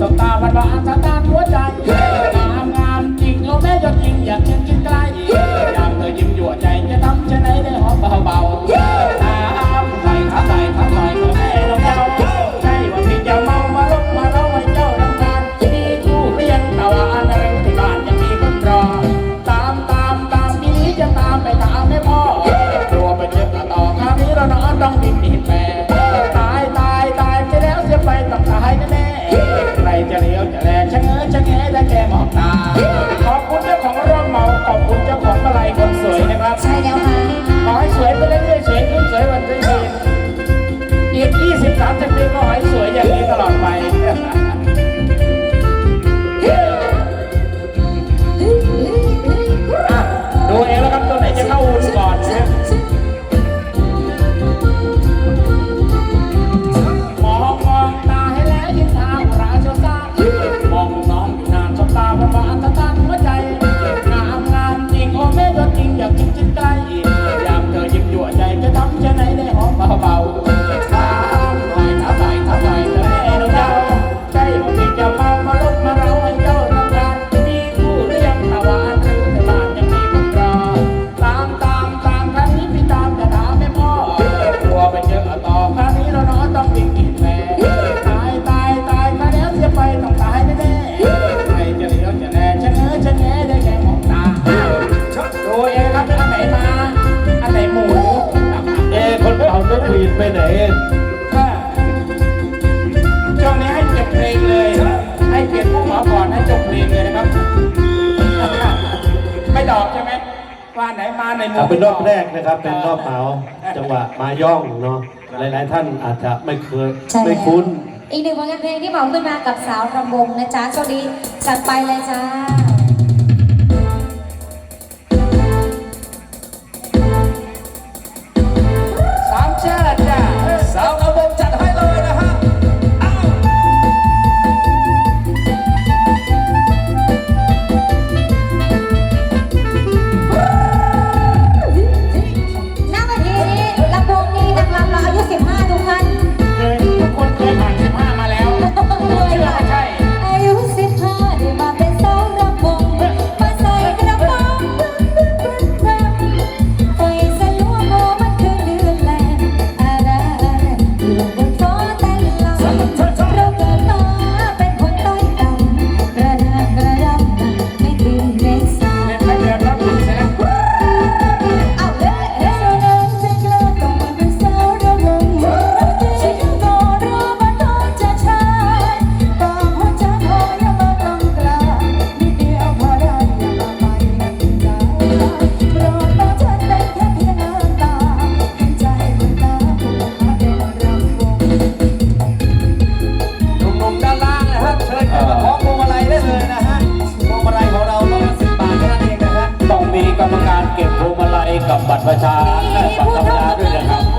จบตาวันวานตาตานหัวใจงามงามจริงเอาแม่ยอดจริงอยากเช่นกินไกล ไปไหนถ้าช่วงนี้ให้เก็บเพลงเลย ให้เก็บพวกหมอก่อนให้จบเพลงเลยนะครับ ไม่ดอกใช่ไหมมาไหนมาในหมู่เป็นรอบแรกนะครับ เป็นรอบเผาจังหวะมาย่องเนาะหลาย ๆ ท่านอาจจะไม่เคยไม่คุ้น อีกหนึ่งผลงานเพลงที่เหมาขึ้นมากับสาวรำวงนะจ๊ะโชคดีจัดไปเลยจ้า เลกิของพวงมอะไรได้เลยนะฮะพวงมอะไรของเราต้องสิบบาทเท่านั้นเองนะฮะต้องมีกรรมการเก็บพวงมอะไรกับบัตรประชาชนบัตรธรรมดาด้วยน